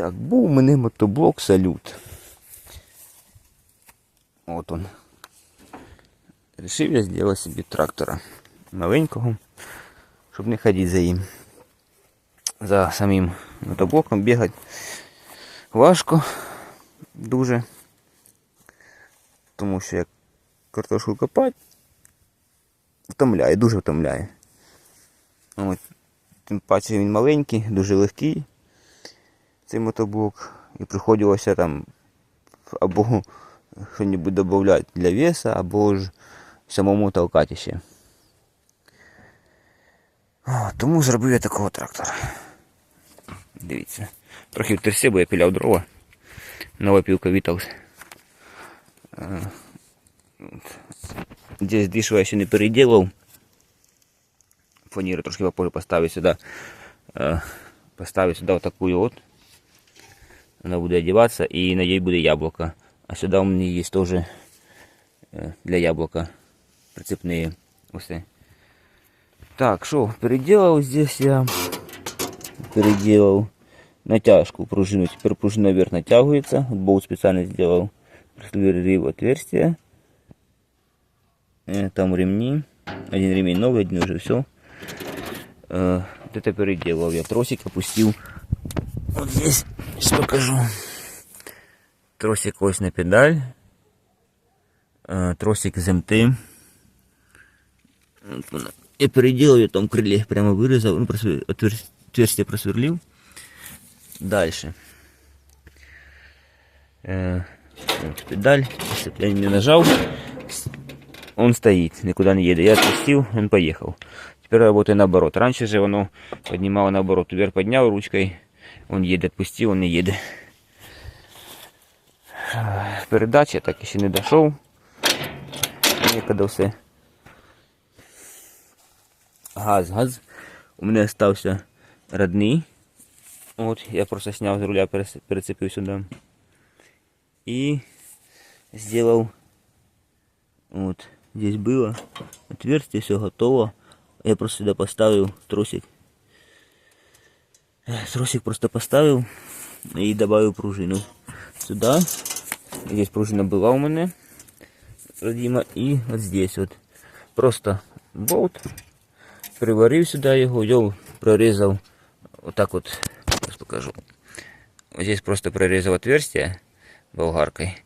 Так, був у мене мотоблок салют. От он. Рішив я зробити собі трактора маленького, щоб не ходити за їм. За самим мотоблоком бігати важко дуже. Тому що як картошку копати, втомляє, дуже втомляє. От, тим паче він маленький, дуже легкий цей мотоблок. І приходилося там або щось додати для веса, або ж самому толкати ще. О, тому зробив я такого трактора. Дивіться. Трохи втерся, бо я піляв дрова. Нова пілка Віталс. Здесь дишу я ще не переделал. Фанеру трошки попозже поставить сюда. Э, Поставить сюда вот такую вот. она будет одеваться и на ней будет яблоко. А сюда у меня есть тоже э, для яблока прицепные. Усы. Так, что, переделал здесь я. Переделал натяжку пружину. Теперь пружина вверх натягивается. Болт специально сделал. Просверлил отверстие. Э, Там ремни. Один ремень новый, один уже все. Вот это переделал. Я тросик опустил. Вот здесь. Сейчас покажу. Тросик ось на педаль. Э, Тросик из МТ. Я переделал ее там крыле прямо вырезал. Ну, просвер- отвер- отверстие просверлил. Дальше. Э, педаль. Если я не нажал, он стоит, никуда не едет. Я отпустил, он поехал. Теперь работаю наоборот. Раньше же оно поднимало наоборот. Вверх поднял ручкой, он отпустил, он не едет. Передача так еще не дошел. Некогда все. Газ, газ. У меня остался родный. Вот, я просто снял с руля, перес- перецепил сюда. И сделал вот здесь было отверстие, все готово. Я просто сюда поставил тросик. Тросик просто поставил и добавил пружину сюда. Здесь пружина была у меня, родима, и вот здесь вот просто болт. Приварив сюда его, я прорезал вот так вот, сейчас покажу. Вот здесь просто прорезал отверстие болгаркой,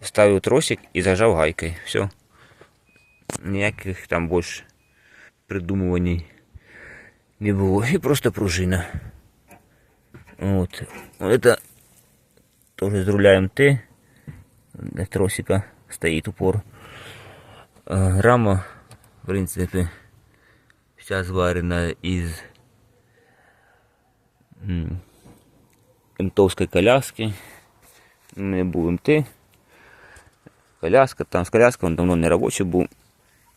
вставил тросик и зажал гайкой. Все. Ніяких там больше придумываний не было. И просто пружина. Вот. Это тоже из руля МТ. Для тросика стоит упор. А, Рама, в принципе, вся сварена из МТовской коляски. Мене був МТ. Коляска, там з коляска, він давно не робочий був.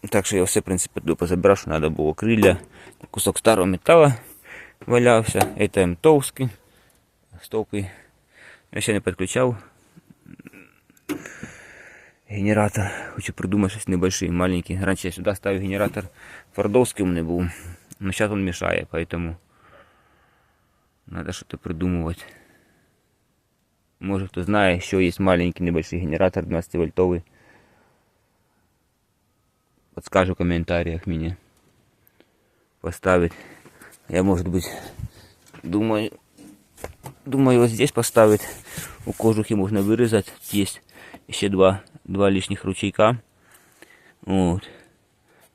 Так що я все, в принципі, туди позабирав, що треба було крилля. Кусок старого металу валявся. Це МТовський. Стопи. Я ще не підключав. Генератор. Хочу придумати щось небольшой, маленький. Раніше я сюди ставив генератор фордовський у мене був. Но зараз він мешає, поэтому надо что-то придумывать. Может кто знает, еще есть маленький небольшой генератор 12 вольтовый. Подскажу в комментариях мне поставить. Я может быть думаю, думаю вот здесь поставить. У кожухи можно вырезать. Есть еще два, два лишних ручейка. Вот.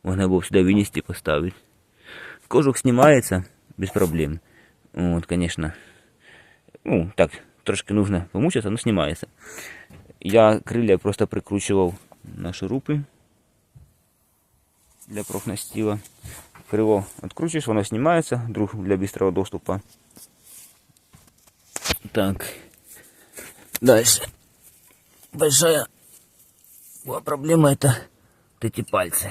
Можно было сюда вынести и поставить. Кожух снимается без проблем. Вот, конечно. Ну, так, трошки нужно помучиться, но снимается. Я крылья просто прикручивал на шурупы для профнастила. Крыло откручиваешь, оно снимается, вдруг для быстрого доступа. Так. Дальше. Большая была проблема это вот эти пальцы.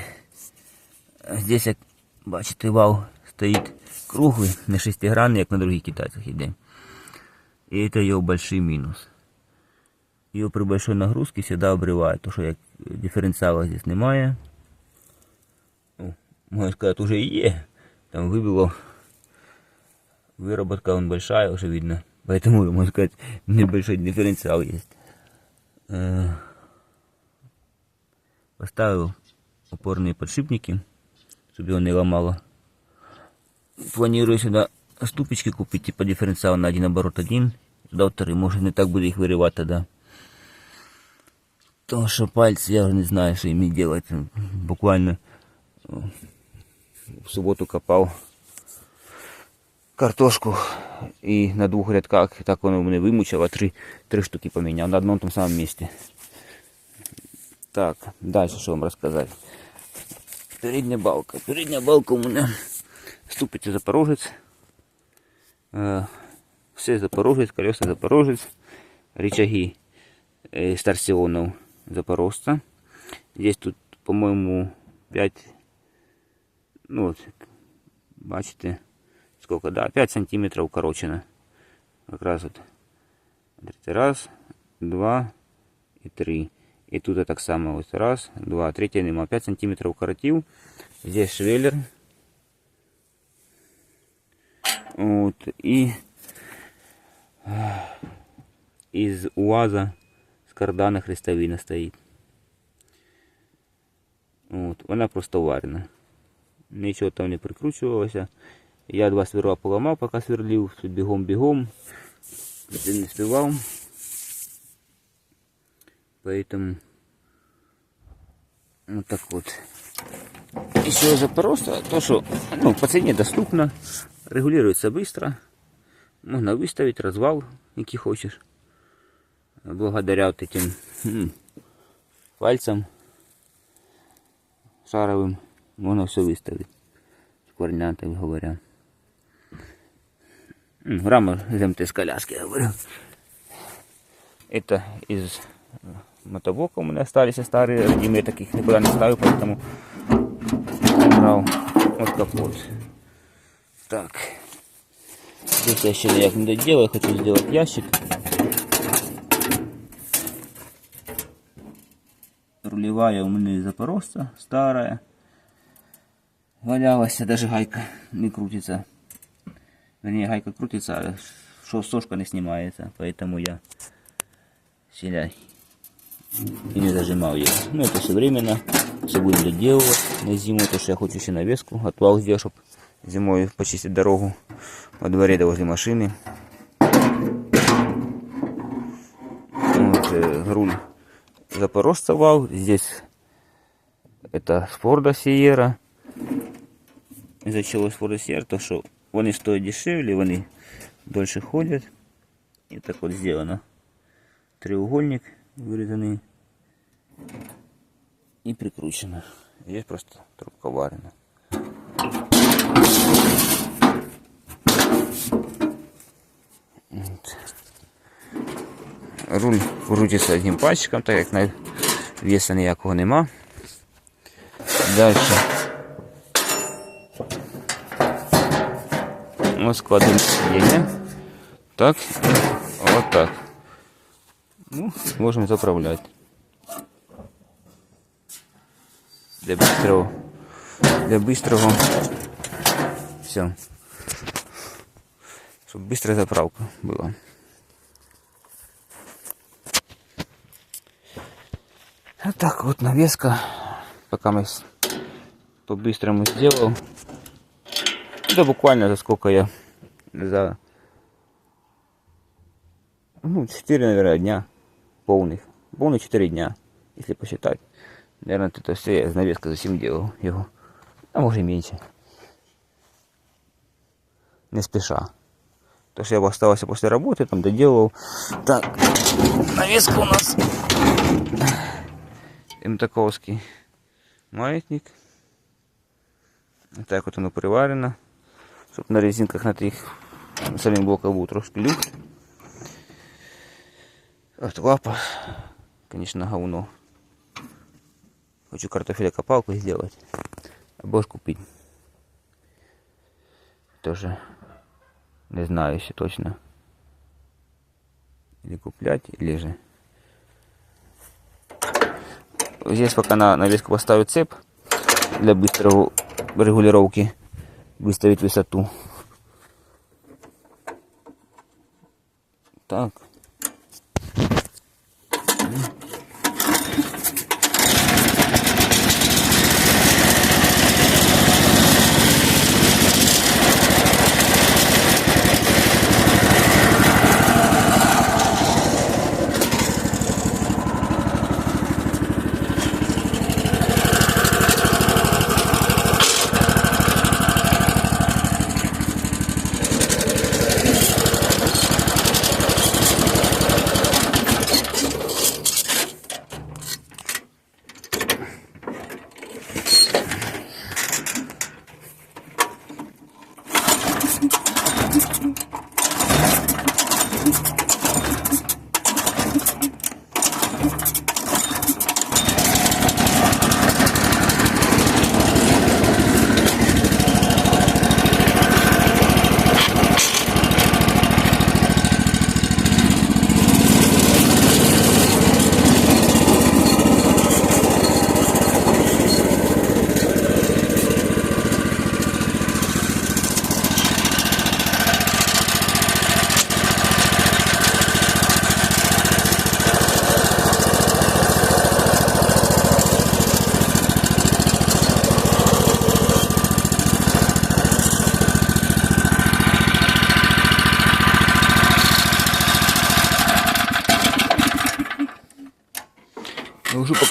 А Здесь, як бачите, вал стоит круглый, не шестигранный, як на других китайцах іде. И это его большой минус. Его при большой нагрузке всегда обрывает, то что як дифференциала здесь немає. Ну, можна сказати, уже и є. Там выбило. Выработка он большая, уже видно. Поэтому, можно сказать, небольшой дифференциал есть. Э, Поставил опорные подшипники, чтобы его не ломало. Планирую сюда ступички купить, типа дифференциал на один оборот один, туда второй, может не так буду их вырывать тогда. То, что пальцы, я уже не знаю, что ими делать. Буквально э, в субботу копал картошку и на двух рядках, так воно мене вимучило, три, три штуки поменял на одном том самом месте. Так, дальше що вам розказати. Передня балка. Передня балка у мене ступиці Запорожець. Е, все Запорожець, колеса Запорожець, рычаги е, Старсионов Запорожца. Здесь тут, по-моему, 5, ну вот, бачите, сколько, да, 5 сантиметров укорочено. Как раз вот. Раз, два и три. І тут так само ось раз, два, третє нема. 5 см укоротив. Здесь швеллер. От, і із УАЗа з кардана хрестовина стоїть. От, вона просто варена. Нічого там не прикручувалося. Я два сверла поламав, поки сверлив, бігом-бігом. Не співав. Поэтому вот так вот. Еще же просто то, что ну, по цене доступно, регулируется быстро. Можно выставить развал, який хочешь. Благодаря вот этим м, пальцам шаровым можно все выставить. Корня, так говоря. М, Рама из МТС коляски, я говорю. Это из мотоблока у меня остались старые, родимые, я таких никуда не ставил, поэтому брал вот капот. Так. Здесь я еще никак не доделаю, хочу сделать ящик. Рулевая у меня запорожца старая. Валялась, даже гайка не крутится. Вернее, гайка крутится, а шо- сошка не снимается, поэтому я сильно и не зажимал ее. Ну, это все временно, все будем доделывать на зиму, то что я хочу еще навеску, отвал сделать, чтобы зимой почистить дорогу во дворе да возле машины. Вот, э, руль запорожца вал, здесь это з Форда Сієра. Из-за чого з Форда Сієра, то що вони стоять дешевле, вони дольше ходять. І так от сделано. Треугольник вырезанный и прикручено. Есть просто трубка варена. Вот. Руль крутиться одним пальчиком, так як на веса ніякого нема. Дальше. Складемо сидіння. Так, вот так. Ну, можем заправлять. Для быстрого. Для быстрого. Все. Чтобы быстрая заправка была. Вот так вот навеска. Пока мы по-быстрому сделал. Да буквально за сколько я за ну, 4, наверное, дня полных. Полных 4 дня, если посчитать. Наверное, это все я навеска за 7 делал его. А может и меньше. Не спеша. То, что я остался после работы, там доделал. Так, навеска у нас. МТКовский маятник. Вот так вот оно приварено. Щоб на резинках на тих самих блоках був трошки люфт. Лапа, конечно, говно. Хочу картофелокопалку сделать. Або ж купить. Тоже не знаю еще точно. Или куплять, или же. Здесь пока на навеску поставлю цеп для быстрого регулировки. Выставить высоту. так.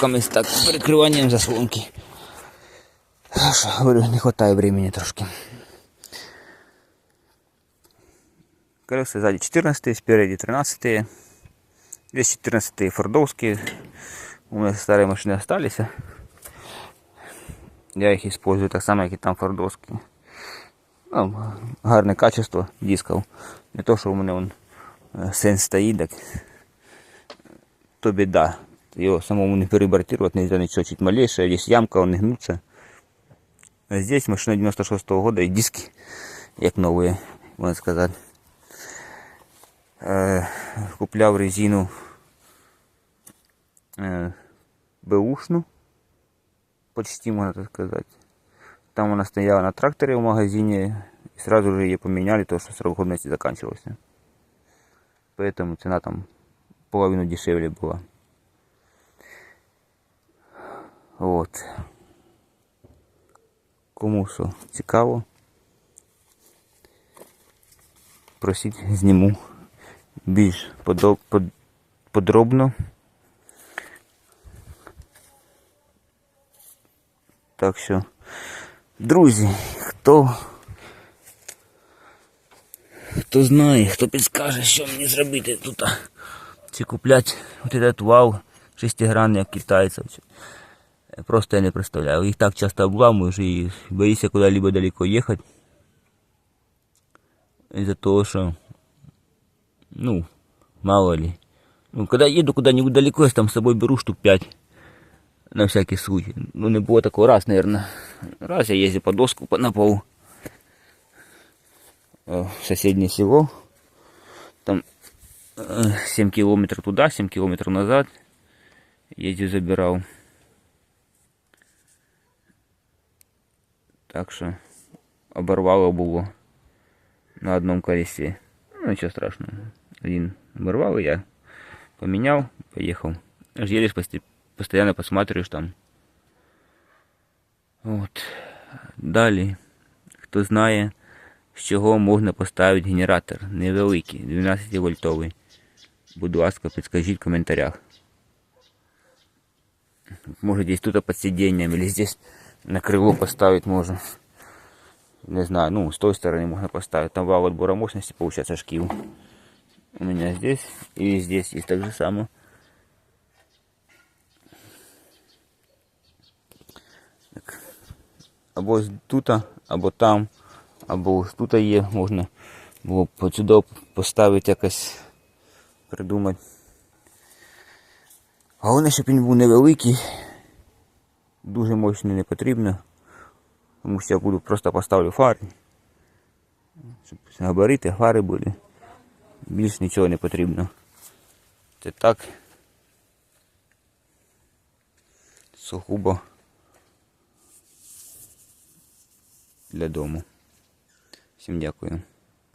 Уже пока мы так з перекриванням заслонки. Що, говорю, не хватає времени трошки. Колеса сзади 14, спереди 13. Здесь 14 фордовские. У меня старые машины остались. Я их использую так само, как и там фордовські. Ну, гарне качество дисків. Не то, що у мене он е, сенс стоїть, так то біда. Его самому не перебортировать нельзя ничего, чуть малейшее. Здесь ямка, он не гнутся. А здесь машина 96 -го года и диски, як новые, можно сказать. Е, купляв резину е, бэушну, почти можно так сказать. Там она стояла на тракторе в магазине, и сразу же ее поменяли, то что срок годности заканчивался. Поэтому цена там половину дешевле была. От. Кому що цікаво. Просіть, зніму більш подробно. Так що, друзі, хто хто знає, хто підскаже, що мені зробити тут. Чи купляти от этот вау шестигранний, як китайців. Просто я не представляю. Их так часто обламываешь и боишься куда-либо далеко ехать. Из-за того, что, ну, мало ли. Ну, когда еду куда-нибудь далеко, я там с собой беру штук 5. На всякий случай. Ну, не было такого раз, наверное. Раз я ездил по доску на пол. В соседнее село. Там 7 километров туда, 7 километров назад. Ездил, забирал. Так що оборвало було на одному колесі. Ну нічого страшного. Один оборвал, я поменял, поехал. Аж едешь, постоянно посматриваешь там. Вот. Далі, хто знає, з чого можна поставити генератор невеликий, 12 вольтовий. Будь ласка, підскажіть в коментарях. Може десь тут під сидінням, или здесь на крыло поставить можно. Не знаю, ну, с той стороны можно поставить. Там вал отбора мощности получается шкив. У меня здесь и здесь есть так же само. Так. Або тут, або там, або тут є, можна було сюди поставити якось придумати. Головне, щоб він був невеликий. Дуже мощний не потрібно. Тому що я буду просто поставлю фари. Щоб габарити, фари були. Більш нічого не потрібно. Це так. Сухубо для дому. Всім дякую.